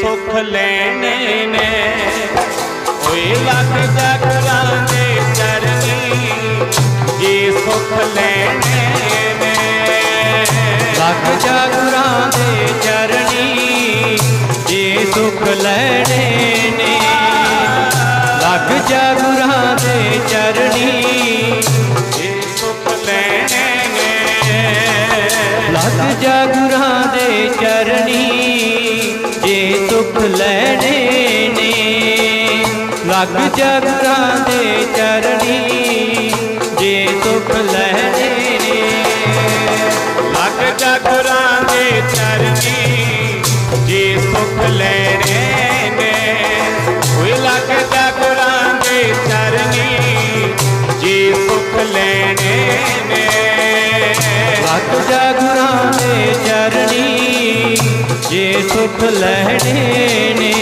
ਸੁਖ ਲੈਣੇ ਨੇ ਓਏ ਲੱਗ ਜਗਰਾਂ ਦੇ ਚਰਨੀ ਜੇ ਸੁਖ ਲੈਣੇ ਨੇ ਲੱਗ ਜਾ ਗੁਰਾਂ ਦੇ ਚਰਨੀ ਜੇ ਸੁਖ ਲੈਣੇ ਨੇ ਲੱਗ ਜਾ ਗੁਰਾਂ ਦੇ ਚਰਨੀ ਜੇ ਸੁਖ ਲੈਣੇ ਨੇ ਲੱਗ ਜਾ ਗੁਰਾਂ ਦੇ ਚਰਨੀ ਜੇ ਸੁਖ ਲੈਣੇ ਨੇ। ਲੱਗ ਜਾ ਦੇ ਚਰਨੀ ਜੇ ਸੁਖ ਲੈਣੇ ਨੇ। ਲੱਗ ਜਗਰਾਂ ਦੇ ਚਰਨੀ ਜੇ ਸੁਖ ਲੈਣੇ ਸੁਖ ਲੈਣੇ ਨੇ।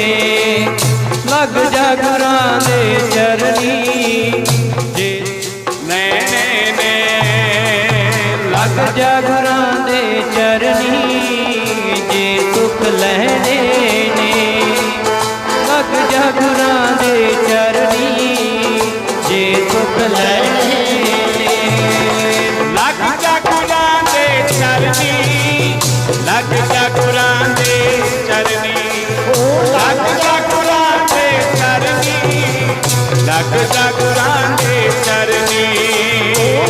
ਲੱਗ ਜਾ ਗੁਰਾਂ ਦੇ ਚਰਨੀ। ਜੇ ਮੈਂ ਨੇ, ਲੱਗ ਜਾ ਗੁਰਾਂ ਦੇ ਚਰਨੀ। ਜੇ ਸੁਖ ਲੈਣੇ ਨੇ, ਲੱਗ ਜਾ ਗੁਰਾਂ ਦੇ ਚਰਨੀ। ਜੇ ਸੁਖ ਲੈਣੇ ਨੇ, ਲੱਗ ਜਗਰਾਂ ਦੇ ਚਰਨੀ। ਲੱਗ ਜਗਰਾਂ ਦੇ ਲੱਗ ਜਗਰਾਂ ਦੇ ਚਰਨੀ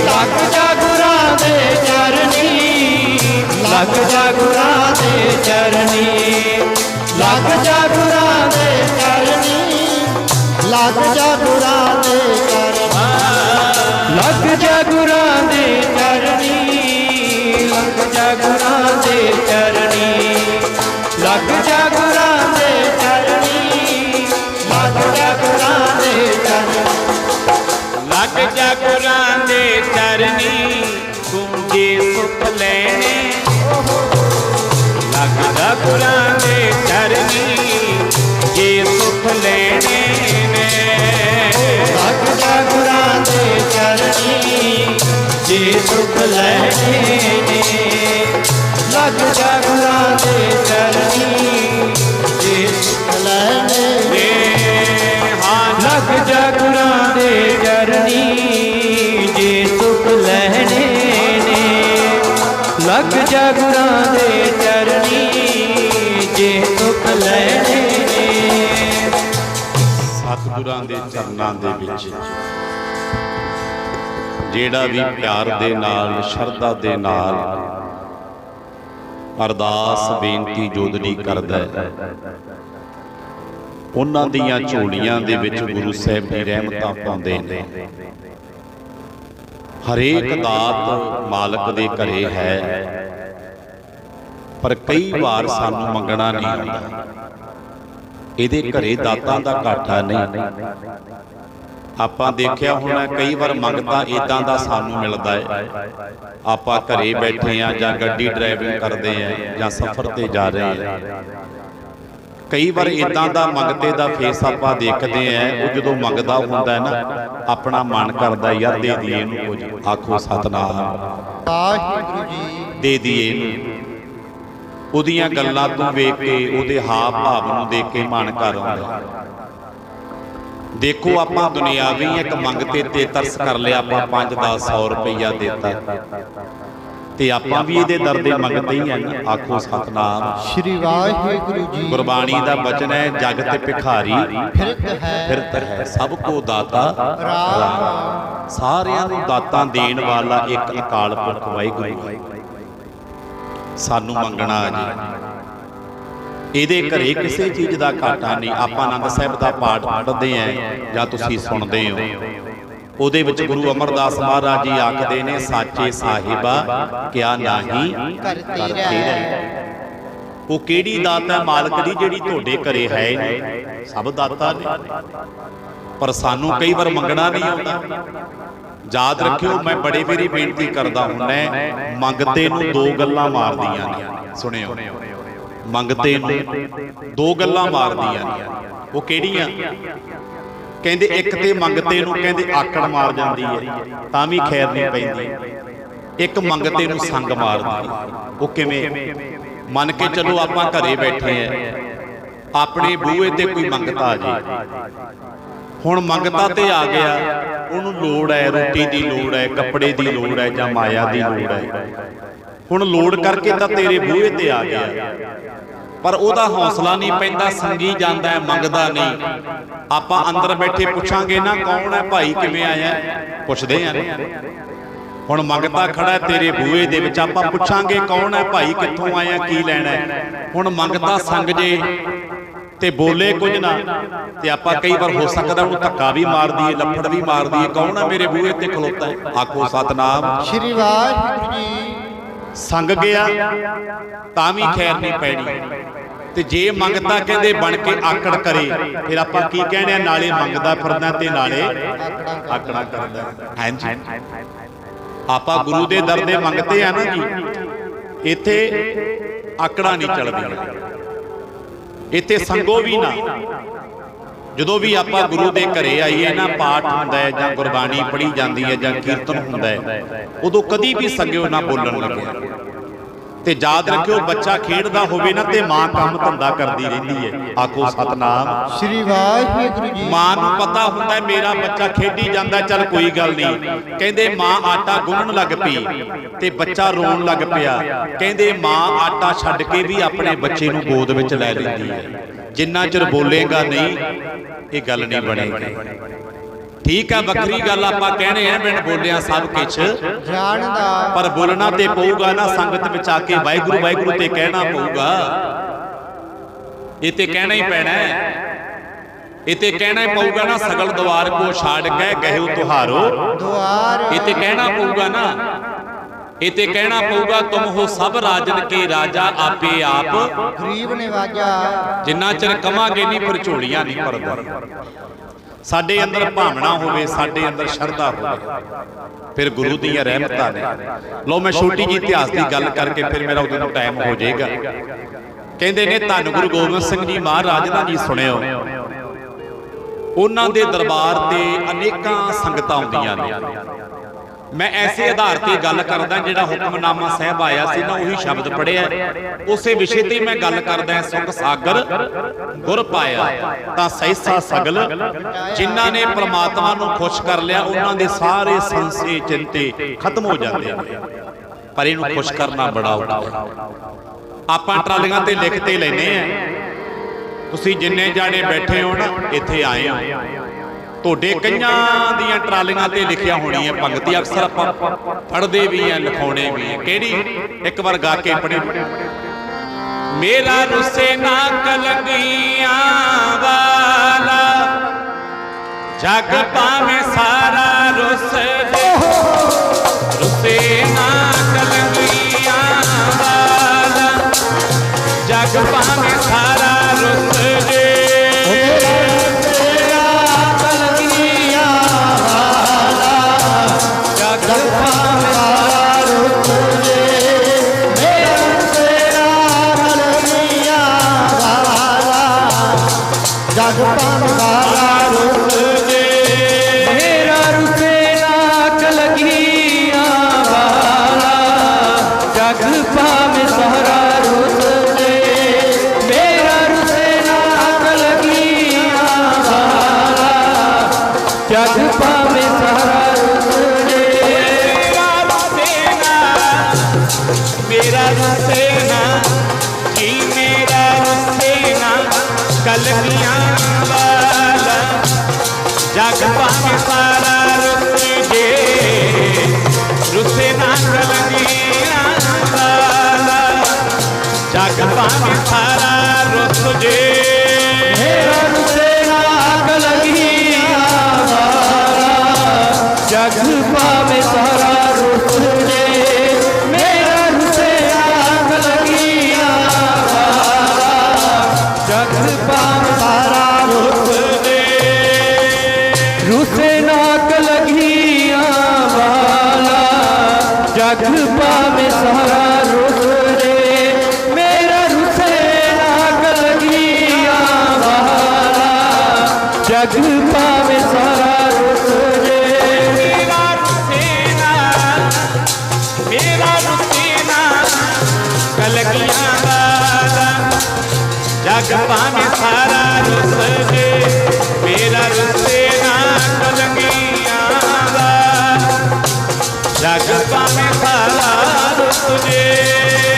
ਲੱਗ ਜਗਰਾਂ ਦੇ ਚਰਨੀ ਲੱਗ ਜਾ ਗੁਰਾਂ ਦੇ ਚਰਨੀ ਲੱਗ ਜਾ ਗੁਰਾਂ ਦੇ ਚਰਨੀ ਲੱਗ ਜਾ ਦੇ ਚਰਨੀ ਸੁਖ ਲੈਣੇ। ਲੱਗ ਜਗਰਾਂ ਦੇ ਚਰਨੀ, ਜੇ ਸੁਖ ਲੈਣੇ ਨੇ। ਲੱਗ ਜਾ ਚਰਨੀ, ਜੇ ਸੁਖ ਲੈਣੇ ਨੇ। ਲੱਗ ਜਾ ਲੱਗ ਜਾ ਗੁਰਾਂ ਦੇ ਚਰਨੀ ਜੇ ਸੁਖ ਲੈਣੇ ਨੇ। ਸਤਿਗੁਰਾਂ ਦੇ ਚਰਨਾਂ ਦੇ ਵਿੱਚ, ਜਿਹੜਾ ਵੀ ਪਿਆਰ ਦੇ ਨਾਲ, ਸ਼ਰਧਾ ਦੇ ਨਾਲ ਅਰਦਾਸ, ਬੇਨਤੀ ਜੋਦੜੀ ਕਰਦਾ ਹੈ। ਉਹਨਾਂ ਦੀਆਂ ਝੋਲੀਆਂ ਦੇ ਵਿੱਚ ਗੁਰੂ ਸਾਹਿਬ ਦੀ ਰਹਿਮਤਾਂ ਪਾਉਂਦੇ ਨੇ। ਹਰੇਕ ਦਾਤ ਮਾਲਕ ਦੇ ਘਰੇ ਹੈ। ਪਰ ਕਈ ਵਾਰ ਸਾਨੂੰ ਮੰਗਣਾ ਨਹੀਂ ਆਉਂਦਾ। ਇਹਦੇ ਘਰੇ ਦਾਤਾਂ ਦਾ ਘਾਟਾ ਨਹੀਂ। ਆਪਾਂ ਦੇਖਿਆ ਹੋਣਾ ਕਈ ਵਾਰ ਮੰਗਤਾ ਇਦਾਂ ਦਾ ਸਾਨੂੰ ਮਿਲਦਾ ਹੈ। ਆਪਾਂ ਘਰੇ ਬੈਠੇ ਆ ਜਾਂ ਗੱਡੀ ਡਰਾਈਵਿੰਗ ਕਰਦੇ ਆ ਜਾਂ ਸਫ਼ਰ ਤੇ ਜਾ ਰਹੇ ਆ ਕਈ ਵਾਰ ਇਦਾਂ ਦਾ ਮੰਗਤੇ ਦਾ ਫੇਸ ਆਪਾਂ ਦੇਖਦੇ ਆ ਉਹ ਜਦੋਂ ਮੰਗਦਾ ਹੁੰਦਾ ਨਾ ਆਪਣਾ ਮਨ ਕਰਦਾ ਯਾਰ ਦੇ ਦਈਏ ਇਹਨੂੰ ਕੁਝ ਆਖੋ ਸਤਨਾਮ। ਵਾਹਿਗੁਰੂ ਜੀ ਦੇ ਦਈਏ ਇਹਨੂੰ। ਉਹਦੀਆਂ ਗੱਲਾਂ ਤੋਂ ਵੇਖ ਕੇ ਉਹਦੇ ਹਾਵ ਭਾਵ ਨੂੰ ਦੇਖ ਕੇ ਮਨ ਕਰ ਆਉਂਦਾ। ਦੇਖੋ ਆਪਾਂ ਦੁਨਿਆਵੀ ਇੱਕ ਮੰਗਤੇ ਤੇ ਤਰਸ ਕਰ ਲਿਆ ਆਪਾਂ 5-10 100 ਰੁਪਈਆ ਦਿੱਤਾ। ਤੇ ਆਪਾਂ ਵੀ ਇਹਦੇ ਦਰ ਦੇ ਮੰਗਦੇ ਹੀ ਆ ਆਖੋ ਸਤਨਾਮ। ਸ਼੍ਰੀ ਵਾਹਿਗੁਰੂ ਜੀ ਗੁਰਬਾਣੀ ਦਾ ਬਚਨ ਹੈ ਜਗ ਤੇ ਭਿਖਾਰੀ। ਫਿਰਤ ਹੈ। ਫਿਰਤ ਹੈ। ਸਭ ਕੋ ਦਾਤਾ ਰਾਮ। ਸਾਰਿਆਂ ਨੂੰ ਦਾਤਾਂ ਦੇਣ ਵਾਲਾ ਇੱਕ ਅਕਾਲ ਪੁਰਖ ਵਾਹਿਗੁਰੂ ਹੈ। ਸਾਨੂੰ ਮੰਗਣਾ ਜੀ। ਇਹਦੇ ਘਰੇ ਕਿਸੇ ਚੀਜ਼ ਦਾ ਘਾਟਾ ਨਹੀਂ। ਆਪਾਂ ਆਨੰਦ ਸਾਹਿਬ ਦਾ ਪਾਠ ਪੜ੍ਹਦੇ ਆਂ ਜਾਂ ਤੁਸੀਂ ਸੁਣਦੇ ਹੋ। ਉਹਦੇ ਵਿੱਚ ਗੁਰੂ ਅਮਰਦਾਸ ਮਹਾਰਾਜ ਜੀ ਆਖਦੇ ਨੇ ਸਾਚੇ ਸਾਹਿਬਾ ਕਿਆ ਨਾਹੀ ਕਰਤੇ ਰਹਿ। ਉਹ ਕਿਹੜੀ ਦਾਤ ਹੈ ਮਾਲਕ ਦੀ ਜਿਹੜੀ ਤੁਹਾਡੇ ਘਰੇ ਹੈ ਨਹੀਂ? ਸਭ ਦਾਤਾ ਨੇ। ਪਰ ਸਾਨੂੰ ਕਈ ਵਾਰ ਮੰਗਣਾ ਨਹੀਂ ਆਉਂਦਾ। ਯਾਦ ਰੱਖਿਓ ਮੈਂ ਬੜੇ ਵਾਰੀ ਬੇਨਤੀ ਕਰਦਾ ਹੁੰਨਾ ਮੰਗਤੇ ਨੂੰ ਦੋ ਗੱਲਾਂ ਮਾਰਦੀਆਂ ਨੇ। ਸੁਣਿਓ। ਮੰਗਤੇ ਨੂੰ ਦੋ ਗੱਲਾਂ ਮਾਰਦੀਆਂ ਨੇ। ਉਹ ਕਿਹੜੀਆਂ? ਕਹਿੰਦੇ ਇੱਕ ਤੇ ਮੰਗਤੇ ਨੂੰ ਕਹਿੰਦੇ ਆਕੜ ਮਾਰ ਜਾਂਦੀ ਹੈ ਤਾਂ ਵੀ ਖੈਰ ਨਹੀਂ ਪੈਂਦੀ। ਇੱਕ ਮੰਗਤੇ ਨੂੰ ਸੰਗ ਮਾਰਦੀ। ਉਹ ਕਿਵੇਂ? ਮੰਨ ਕੇ ਚੱਲੋ ਆਪਾਂ ਘਰੇ ਬੈਠੇ ਆ ਆਪਣੇ ਬੂਹੇ ਤੇ ਕੋਈ ਮੰਗਤਾ ਆ ਜੇ। ਹੁਣ ਮੰਗਤਾ ਤੇ ਆ ਗਿਆ। ਉਹਨੂੰ ਲੋੜ ਹੈ ਰੋਟੀ ਦੀ ਲੋੜ ਹੈ ਕੱਪੜੇ ਦੀ ਲੋੜ ਹੈ ਜਾਂ ਮਾਇਆ ਦੀ ਲੋੜ ਹੈ। ਹੁਣ ਲੋੜ ਕਰਕੇ ਤਾਂ ਤੇਰੇ ਬੂਹੇ ਤੇ ਆ ਗਿਆ। ਪਰ ਉਹਦਾ ਹੌਸਲਾ ਨਹੀਂ ਪੈਂਦਾ ਸੰਗੀ ਜਾਂਦਾ ਹੈ ਮੰਗਦਾ ਨਹੀਂ। ਆਪਾਂ ਅੰਦਰ ਬੈਠੇ ਪੁੱਛਾਂਗੇ ਨਾ ਕੌਣ ਹੈ ਭਾਈ ਕਿਵੇਂ ਆਇਆ? ਪੁੱਛਦੇ ਆ ਨਾ। ਹੁਣ ਮੰਗਤਾ ਖੜਾ ਤੇਰੇ ਬੂਹੇ ਦੇ ਵਿੱਚ ਆਪਾਂ ਪੁੱਛਾਂਗੇ ਕੌਣ ਹੈ ਭਾਈ ਕਿੱਥੋਂ ਆਇਆ ਕੀ ਲੈਣਾ? ਹੁਣ ਮੰਗਤਾ ਸੰਗ ਜੇ ਤੇ ਬੋਲੇ ਕੁਝ ਨਾ ਤੇ ਆਪਾਂ ਕਈ ਵਾਰ ਹੋ ਸਕਦਾ ਉਹਨੂੰ ਧੱਕਾ ਵੀ ਮਾਰ ਦਈਏ ਲੱਫੜ ਵੀ ਮਾਰ ਦਈਏ ਕੌਣ ਹੈ ਮੇਰੇ ਬੂਹੇ ਤੇ ਖਲੋਤਾ ਹੈ? ਆਖੋ ਸਤਨਾਮ। ਸ਼੍ਰੀ ਵਾਹਿਗੁਰੂ ਜੀ ਸੰਗ ਗਿਆ। ਤਾਂ ਵੀ ਖੈਰ ਨਹੀਂ ਪੈਣੀ ਤੇ ਜੇ ਮੰਗਤਾ ਕਹਿੰਦੇ ਬਣ ਕੇ ਆਕੜ ਕਰੇ ਫਿਰ ਆਪਾਂ ਕੀ ਕਹਿੰਦੇ ਆ? ਨਾਲੇ ਮੰਗਦਾ ਫਿਰਦਾ ਤੇ ਨਾਲੇ ਆਕੜਾ ਕਰਦਾ। ਹਾਂਜੀ। ਆਪਾਂ ਗੁਰੂ ਦੇ ਦਰ ਦੇ ਮੰਗਤੇ ਆ ਨਾ ਜੀ। ਇੱਥੇ ਆਕੜਾ ਨਹੀਂ ਚੱਲਦੀਆਂ। ਇੱਥੇ ਸੰਗੋ ਵੀ ਨਾ। ਜਦੋਂ ਵੀ ਆਪਾਂ ਗੁਰੂ ਦੇ ਘਰੇ ਆਈਏ ਨਾ ਪਾਠ ਹੁੰਦਾ ਹੈ ਜਾਂ ਗੁਰਬਾਣੀ ਪੜ੍ਹੀ ਜਾਂਦੀ ਹੈ ਜਾਂ ਕੀਰਤਨ ਹੁੰਦਾ ਹੈ। ਉਦੋਂ ਕਦੀ ਵੀ ਸੰਗਿਓ ਨਾ ਬੋਲਣ ਲੱਗਿਆ। ਤੇ ਯਾਦ ਰੱਖਿਓ ਬੱਚਾ ਖੇਡਦਾ ਹੋਵੇ ਨਾ ਤੇ ਮਾਂ ਕੰਮ ਧੰਦਾ ਕਰਦੀ ਰਹਿੰਦੀ ਹੈ। ਆਖੋ ਸਤਨਾਮ। ਸ਼੍ਰੀ ਵਾਹਿਗੁਰੂ ਜੀ। ਮਾਂ ਨੂੰ ਪਤਾ ਹੁੰਦਾ ਮੇਰਾ ਬੱਚਾ ਖੇਡੀ ਜਾਂਦਾ ਚੱਲ ਕੋਈ ਗੱਲ ਨਹੀਂ। ਕਹਿੰਦੇ ਮਾਂ ਆਟਾ ਗੁੰਨਣ ਲੱਗ ਪਈ ਤੇ ਬੱਚਾ ਰੋਣ ਲੱਗ ਪਿਆ। ਕਹਿੰਦੇ ਮਾਂ ਆਟਾ ਛੱਡ ਕੇ ਵੀ ਆਪਣੇ ਬੱਚੇ ਨੂੰ ਗੋਦ ਵਿੱਚ ਲੈ ਲੈਂਦੀ ਹੈ। ਜਿੰਨਾ ਚਿਰ ਬੋਲੇਗਾ ਨਹੀਂ ਇਹ ਗੱਲ ਨਹੀਂ ਬਣੇਗੀ। ਠੀਕ ਆ ਵੱਖਰੀ ਗੱਲ ਆਪਾਂ ਕਹਿਣੇ ਆ ਬਿਨ ਬੋਲਿਆ ਸਭ ਕੁਝ ਜਾਣਦਾ ਪਰ ਬੋਲਣਾ ਤੇ ਪਊਗਾ ਨਾ ਸੰਗਤ ਵਿੱਚ ਆ ਕੇ ਵਾਹਿਗੁਰੂ ਵਾਹਿਗੁਰੂ ਤੇ ਕਹਿਣਾ ਪਊਗਾ। ਇਹ ਤੇ ਕਹਿਣਾ ਹੀ ਪੈਣਾ ਹੈ। ਇਹ ਤੇ ਕਹਿਣਾ ਹੀ ਪਊਗਾ ਨਾ ਸਗਲ ਦਵਾਰ ਕੋ ਛਾੜ ਕੇ ਗਹਿਓ ਤੁਹਾਰੋ। ਦੁਆਰ ਇਹ ਤੇ ਕਹਿਣਾ ਪਊਗਾ ਨਾ। ਇਹ ਤੇ ਕਹਿਣਾ ਪਊਗਾ ਤੁਮ ਹੋ ਸਭ ਰਾਜਨ ਕੇ ਰਾਜਾ ਆਪੇ ਆਪ। ਗਰੀਬ ਨਿਵਾਜਾ ਜਿੰਨਾ ਚਿਰ ਕਮਾਂਗੇ ਨਹੀਂ ਫਿਰ ਝੋਲੀਆਂ ਨਹੀਂ ਭਰਦਾ ਸਾਡੇ ਅੰਦਰ ਭਾਵਨਾ ਹੋਵੇ, ਸਾਡੇ ਅੰਦਰ ਸ਼ਰਧਾ ਹੋਵੇ। ਫਿਰ ਗੁਰੂ ਦੀਆਂ ਰਹਿਮਤਾਂ ਨੇ। ਲਓ, ਮੈਂ ਛੋਟੀ ਜੀ ਇਤਿਹਾਸ ਦੀ ਗੱਲ ਕਰਕੇ ਫਿਰ ਮੇਰਾ ਉਦੋਂ ਨੂੰ ਟਾਈਮ ਹੋ ਜਾਏਗਾ। ਕਹਿੰਦੇ ਨੇ, ਧੰਨ ਗੁਰੂ ਗੋਬਿੰਦ ਸਿੰਘ ਜੀ ਮਹਾਰਾਜ ਦਾ ਜੀ ਸੁਣਿਓ। ਉਹਨਾਂ ਦੇ ਦਰਬਾਰ ਤੇ ਅਨੇਕਾਂ ਸੰਗਤਾਂ ਆਉਂਦੀਆਂ ਨੇ। ਮੈਂ ਐਸੇ ਆਧਾਰ ਤੇ ਗੱਲ ਕਰਦਾ ਜਿਹੜਾ ਹੁਕਮਨਾਮਾ ਸਾਹਿਬ ਆਇਆ ਸੀ ਨਾ ਉਹੀ ਸ਼ਬਦ ਪੜਿਆ ਉਸੇ ਵਿਸ਼ੇ ਤੇ ਮੈਂ ਗੱਲ ਕਰਦਾ ਸੁਖ ਸਾਗਰ ਗੁਰ ਪਾਇਆ। ਤਾਂ ਸੈਸਾ ਸਗਲ ਜਿਨ੍ਹਾਂ ਨੇ ਪ੍ਰਮਾਤਮਾ ਨੂੰ ਖੁਸ਼ ਕਰ ਲਿਆ ਉਹਨਾਂ ਦੇ ਸਾਰੇ ਸੰਸੇ ਚਿੰਤੇ ਖਤਮ ਹੋ ਜਾਂਦੇ ਨੇ ਪਰ ਇਹਨੂੰ ਖੁਸ਼ ਕਰਨਾ ਬੜਾ ਔਖਾ ਆਪਾਂ ਟਰਾਲੀਆਂ ਤੇ ਲਿਖ ਤੇ ਲੈਨੇ ਆ ਤੁਸੀਂ ਜਿੰਨੇ ਜਾਣੇ ਬੈਠੇ ਹੋ ਨਾ ਇੱਥੇ ਆਏ ਹੋ ਤੁਹਾਡੇ ਕਈਆਂ ਦੀਆਂ ਟਰਾਲੀਆਂ ਤੇ ਲਿਖਿਆ ਹੋਣੀ ਹੈ ਪੰਕਤੀ ਅਕਸਰ ਆਪਾਂ ਪੜ੍ਹਦੇ ਵੀ ਆ ਲਿਖਾਉਣੇ ਵੀ ਆ। ਕਿਹੜੀ? ਇੱਕ ਵਾਰ ਗਾ ਕੇ ਪੜ੍ਹੇ। ਮੇਰਾ ਰੁੱਸੇ ਨਾ ਕਲਗੀਆਂ ਵਾਲਾ। ਜਗ ਪਾਵੇਂ ਸਾਰਾ ਰੁੱਸ ਰੁੱਸੇ ਨਾ ਜਗ ਪਾਵੇਂ ਸਾਰਾ ਰੁਸ ਮੇਰਾ ਰੁਸੇ ਨਾ ਕਲਗੀਆਂ ਵਾਲਾ ਜਗ ਪਾਵੇਂ ਸਾਰਾ ਰੁਸ ਜੇ ਮੇਰਾ ਜੀ ਮੇਰਾ ਰਸੇਨਾ ਕਲਗੀਆਂ ਵਾਲਾ। ਜਗ ਪਾਵੇਂ ਸਾਰਾ ਰੁੱਸ ਜੇ, ਰੁਸੇ ਨਾ ਕਲਗੀਆਂ ਜਗ ਪਾਵੇਂ ਸਾਰਾ ਰੁੱਸ ਜੇ ਮੇਰਾ ਰੁਸੇ ਨਾ ਕਲਗੀਆਂ ਵਾਲਾ ਜਗ ਪਾਵੇਂ ਸਾਰਾ ਰੁਸ ਜੇ ਮੇਰਾ ਰੁਸੇ ਨਾ ਕਲਗੀਆਂ ਵਾਲਾ ਜਗ ਪਾਵੇਂ ਸਾਰਾ ਰੁਸ ਜਗ ਪਾਵੇਂ ਸਾਰਾ ਰੁਸ ਜੇ। ਮੇਰਾ ਰੁਸੇਨਾ ਮੇਰਾ ਰੁਸੇਨਾ, ਕਲਗੀਆਂ ਵਾਲਾ। ਜਗ ਜਗ ਸਾਰਾ ਰੁੱਸ ਜੇ, ਮੇਰਾ ਰੁੱਸੇ ਨਾ ਕਲੰਗੀਆਂ ਜਗ ਪਾਵੇ ਸਾਰਾ ਰੁੱਸ ਜੇ।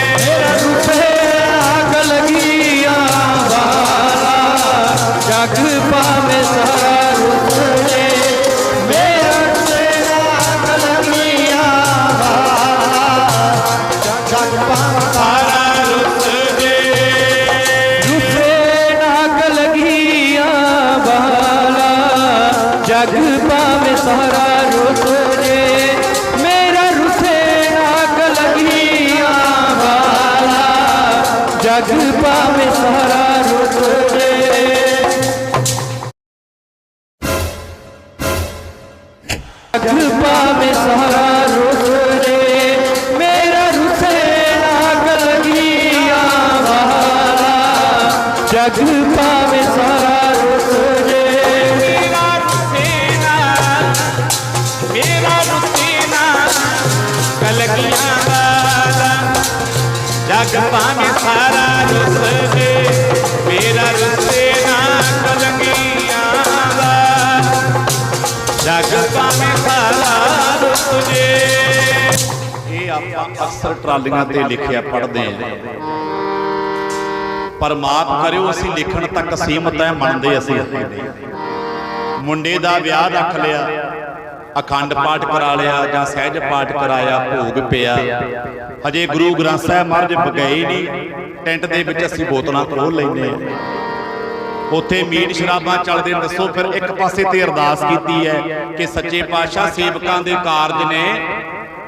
ਪਾਵੇ ਸਾਰਾ ਰੁਸੇ ਮੇਰਾ ਰੁਸੇ ਨਾਗ ਲਗੀਆਂ ਵਾਲਾ। ਜਗ ਪਾਵੇ ਸਾਰਾ ਰੁਸੇ ਜਗ ਪਾਵੇ ਸਾਰਾ ਰੁਸੇ ਮੇਰਾ ਰੁਸੇ ਨਾਗ ਲਗੀਆਂ ਵਾਲਾ। ਜਗ ਪਾਵੇ ਸਾਰਾ ਇਹ ਆਪਾਂ ਅਕਸਰ ਟਰਾਲੀਆਂ ਤੇ ਲਿਖਿਆ ਪੜ੍ਹਦੇ ਆਂ ਪਰ ਮਾਫ ਕਰਿਓ, ਅਸੀਂ ਲਿਖਣ ਤੱਕ ਸੀਮਤ ਹੈ ਮੰਨਦੇ ਅਸੀਂ। ਮੁੰਡੇ ਦਾ ਵਿਆਹ ਰੱਖ ਲਿਆ, ਅਖੰਡ ਪਾਠ ਕਰਾ ਲਿਆ ਜਾਂ ਸਹਿਜ ਪਾਠ ਕਰਾਇਆ, ਭੋਗ ਪਿਆ। ਹਜੇ ਗੁਰੂ ਗ੍ਰੰਥ ਸਾਹਿਬ ਮਹਾਰਾਜ ਬਗਈ ਨਹੀਂ, ਟੈਂਟ ਦੇ ਵਿੱਚ ਅਸੀਂ ਬੋਤਲਾਂ ਖੋਲ ਲੈਂਦੇ ਆ ਉੱਥੇ ਮੀਟ ਸ਼ਰਾਬਾਂ ਚੱਲਦੇ। ਦੱਸੋ ਫਿਰ ਇੱਕ ਪਾਸੇ ਤੇ ਅਰਦਾਸ ਕੀਤੀ ਹੈ ਕਿ ਸੱਚੇ ਪਾਤਸ਼ਾਹ ਸੇਵਕਾਂ ਦੇ ਕਾਰਜ ਨੇ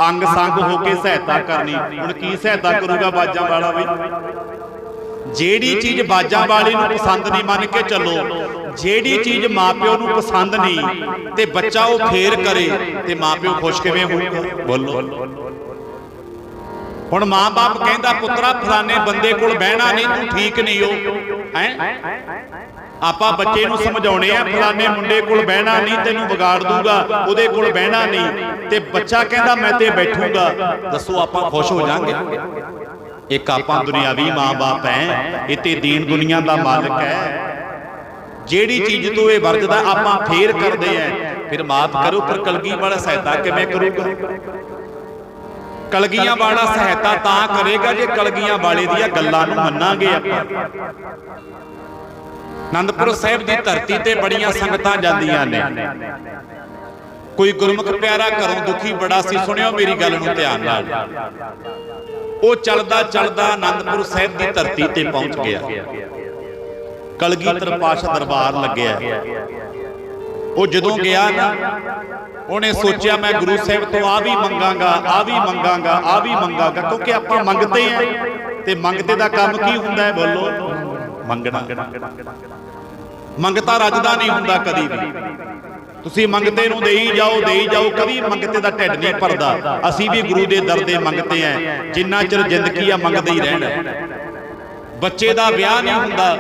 ਅੰਗ ਸੰਗ ਹੋ ਕੇ ਸਹਾਇਤਾ ਕਰਨੀ। ਹੁਣ ਕੀ ਸਹਾਇਤਾ ਕਰੂਗਾ ਬਾਜਾਂ ਵਾਲਾ ਵੀ? ਜਿਹੜੀ ਚੀਜ਼ ਬਾਜਾਂ ਵਾਲੇ ਨੂੰ ਪਸੰਦ ਨਹੀਂ ਮੰਨ ਕੇ ਚੱਲੋ। ਜਿਹੜੀ ਚੀਜ਼ ਮਾਪਿਓ ਨੂੰ ਪਸੰਦ ਨਹੀਂ ਤੇ ਬੱਚਾ ਉਹ ਫੇਰ ਕਰੇ ਤੇ ਮਾਪਿਓ ਖੁਸ਼ ਕਿਵੇਂ ਹੋਊਗਾ ਬੋਲੋ। ਹੁਣ ਮਾਂ-ਬਾਪ ਕਹਿੰਦਾ ਪੁੱਤਰਾ ਫਲਾਣੇ ਬੰਦੇ ਕੋਲ ਬਹਿਣਾ ਨਹੀਂ ਤੂੰ ਠੀਕ ਨਹੀਂ ਹੋ। ਹੈ? ਆਪਾਂ ਬੱਚੇ ਨੂੰ ਸਮਝਾਉਣੇ ਆ ਫਲਾਣੇ ਮੁੰਡੇ ਕੋਲ ਬਹਿਣਾ ਨਹੀਂ ਤੈਨੂੰ ਵਿਗਾੜ ਦੂਗਾ ਉਹਦੇ ਕੋਲ ਬਹਿਣਾ ਨਹੀਂ ਤੇ ਬੱਚਾ ਕਹਿੰਦਾ ਮੈਂ ਤੇ ਬੈਠੂਗਾ। ਦੱਸੋ ਆਪਾਂ ਖੁਸ਼ ਹੋ ਜਾਾਂਗੇ? ਇੱਕ ਆਪਾਂ ਦੁਨਿਆਵੀ ਮਾਂ-ਬਾਪ ਹੈ ਇਹ ਤੇ ਦੀਨ ਦੁਨੀਆ ਦਾ ਮਾਲਕ ਹੈ। ਜਿਹੜੀ ਚੀਜ਼ ਤੋਂ ਇਹ ਵਰਜਦਾ ਆਪਾਂ ਫੇਰ ਕਰਦੇ ਆ ਫਿਰ ਮਾਫ ਕਰੋ ਪਰ ਕਲਗੀ ਵਾਲਾ ਸਹਾਇਤਾ ਕਿਵੇਂ ਕਰੂਗਾ? ਕਲਗੀਆਂ ਵਾਲਾ ਸਹਾਇਤਾ ਤਾਂ ਕਰੇਗਾ ਜੇ ਕਲਗੀਆਂ ਵਾਲੇ ਦੀਆਂ ਗੱਲਾਂ ਨੂੰ ਮੰਨਾਂਗੇ ਆਪਾਂ। ਆਨੰਦਪੁਰ ਸਾਹਿਬ ਦੀ ਧਰਤੀ ਤੇ ਬੜੀਆਂ ਸੰਗਤਾਂ ਜਾਂਦੀਆਂ ਨੇ। ਕੋਈ ਗੁਰਮੁਖ ਪਿਆਰਾ ਘਰੋਂ ਦੁਖੀ ਬੜਾ ਸੀ ਸੁਣਿਓ ਮੇਰੀ ਗੱਲ ਨੂੰ ਧਿਆਨ ਨਾਲ। ਉਹ ਚੱਲਦਾ ਚੱਲਦਾ ਆਨੰਦਪੁਰ ਸਾਹਿਬ ਦੀ ਧਰਤੀ ਤੇ ਪਹੁੰਚ ਗਿਆ। ਕਲਗੀਧਰ ਪਾਸ਼ਾ ਦਰਬਾਰ ਲੱਗਿਆ। ਉਹ ਜਦੋਂ ਗਿਆ ਨਾ ਉਹਨੇ ਸੋਚਿਆ ਮੈਂ ਗੁਰੂ ਸਾਹਿਬ ਤੋਂ ਆ ਵੀ ਮੰਗਾਂਗਾ ਆ ਵੀ ਮੰਗਾਂਗਾ ਆ ਵੀ ਮੰਗਾਂਗਾ। ਕਿਉਂਕਿ ਆਪਾਂ ਮੰਗਦੇ ਆਂ ਤੇ ਮੰਗਤੇ ਦਾ ਕੰਮ ਕੀ ਹੁੰਦਾ ਹੈ? ਬੋਲੋ। ਮੰਗਣਾ। ਮੰਗਤਾ ਰੱਜਦਾ ਨਹੀਂ ਹੁੰਦਾ ਕਦੀ ਵੀ। ਤੁਸੀਂ ਮੰਗਤੇ ਨੂੰ ਦੇਈ ਜਾਓ ਦੇਈ ਜਾਓ, ਕਦੀ ਮੰਗਤੇ ਦਾ ਢਿੱਡ ਨਹੀਂ ਭਰਦਾ। ਅਸੀਂ ਵੀ ਗੁਰੂ ਦੇ ਦਰ ਦੇ ਮੰਗਤੇ ਆਂ ਜਿੰਨਾ ਚਿਰ ਜ਼ਿੰਦਗੀ ਆ, ਮੰਗਦੇ ਹੀ ਰਹਿਣਾ। ਬੱਚੇ ਦਾ ਵਿਆਹ ਨਹੀਂ ਹੁੰਦਾ।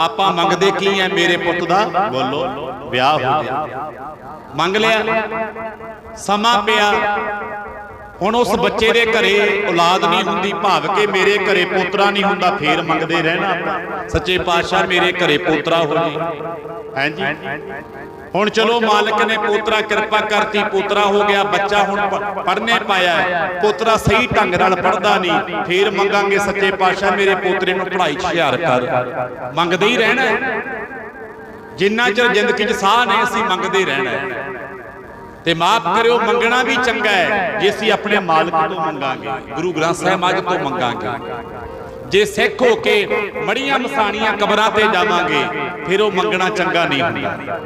ਆਪਾਂ ਮੰਗਦੇ ਕੀ ਐ, ਮੇਰੇ ਪੁੱਤ ਦਾ? ਬੋਲੋ, ਵਿਆਹ ਹੋ ਗਿਆ। ਮੰਗ ਲਿਆ। ਸਮਾਂ ਪਿਆ। ਹੁਣ ਉਸ ਬੱਚੇ ਦੇ ਘਰੇ ਔਲਾਦ ਨਹੀਂ ਹੁੰਦੀ ਭਾਵ ਕਿ ਮੇਰੇ ਘਰੇ ਪੋਤਰਾ ਨਹੀਂ ਹੁੰਦਾ ਫੇਰ ਮੰਗਦੇ ਰਹਿਣਾ ਸੱਚੇ ਪਾਤਸ਼ਾਹ ਮੇਰੇ ਘਰੇ ਪੋਤਰਾ ਹੋ ਜੀ? ਹਾਂਜੀ ਹੁਣ ਚਲੋ ਮਾਲਕ ਨੇ ਪੋਤਰਾ ਕਿਰਪਾ ਕਰਤੀ ਪੋਤਰਾ ਹੋ ਗਿਆ ਬੱਚਾ ਹੁਣ ਪੜਨੇ ਪਾਇਆ। ਪੋਤਰਾ ਸਹੀ ਢੰਗ ਨਾਲ ਪੜਦਾ ਨਹੀਂ ਫੇਰ ਮੰਗਾਂਗੇ ਸੱਚੇ ਪਾਤਸ਼ਾਹ ਮੇਰੇ ਪੋਤਰੇ ਨੂੰ ਪੜ੍ਹਾਈ 'ਚ ਹੁਸ਼ਿਆਰ ਕਰ। ਮੰਗਦੇ ਹੀ ਰਹਿਣਾ। ਜਿੰਨਾ ਚਿਰ ਜ਼ਿੰਦਗੀ 'ਚ ਸਾਹ ਨੇ ਅਸੀਂ ਮੰਗਦੇ ਰਹਿਣਾ। ਤੇ ਮਾਫ ਕਰਿਓ ਮੰਗਣਾ ਵੀ ਚੰਗਾ ਹੈ ਜੇ ਅਸੀਂ ਆਪਣੇ ਮਾਲਕ ਤੋਂ ਮੰਗਾਂਗੇ ਗੁਰੂ ਗ੍ਰੰਥ ਸਾਹਿਬ ਮੱਝ ਤੋਂ ਮੰਗਾਂਗੇ। ਜੇ ਸਿੱਖ ਹੋ ਕੇ ਮੜੀਆਂ ਮਸਾਣੀਆਂ ਕਬਰਾਂ ਤੇ ਜਾਵਾਂਗੇ ਫਿਰ ਉਹ ਮੰਗਣਾ ਚੰਗਾ ਨਹੀਂ ਹੁੰਦਾ।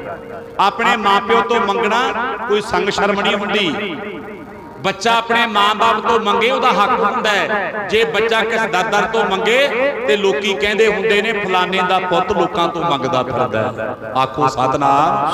ਆਪਣੇ ਮਾਪਿਓ ਤੋਂ ਮੰਗਣਾ ਕੋਈ ਸੰਗ ਸ਼ਰਮ ਨਹੀਂ ਹੁੰਦੀ। ਬੱਚਾ ਆਪਣੇ ਮਾਂ-ਬਾਪ ਤੋਂ ਮੰਗੇ ਉਹਦਾ ਹੱਕ ਹੁੰਦਾ ਹੈ। ਜੇ ਬੱਚਾ ਕਿਸ ਦਾਦਰ ਤੋਂ ਮੰਗੇ ਤੇ ਲੋਕੀ ਕਹਿੰਦੇ ਹੁੰਦੇ ਨੇ ਫਲਾਣੇ ਦਾ ਪੁੱਤ ਲੋਕਾਂ ਤੋਂ ਮੰਗਦਾ ਫਿਰਦਾ। ਆਖੋ ਸਤਨਾਮ।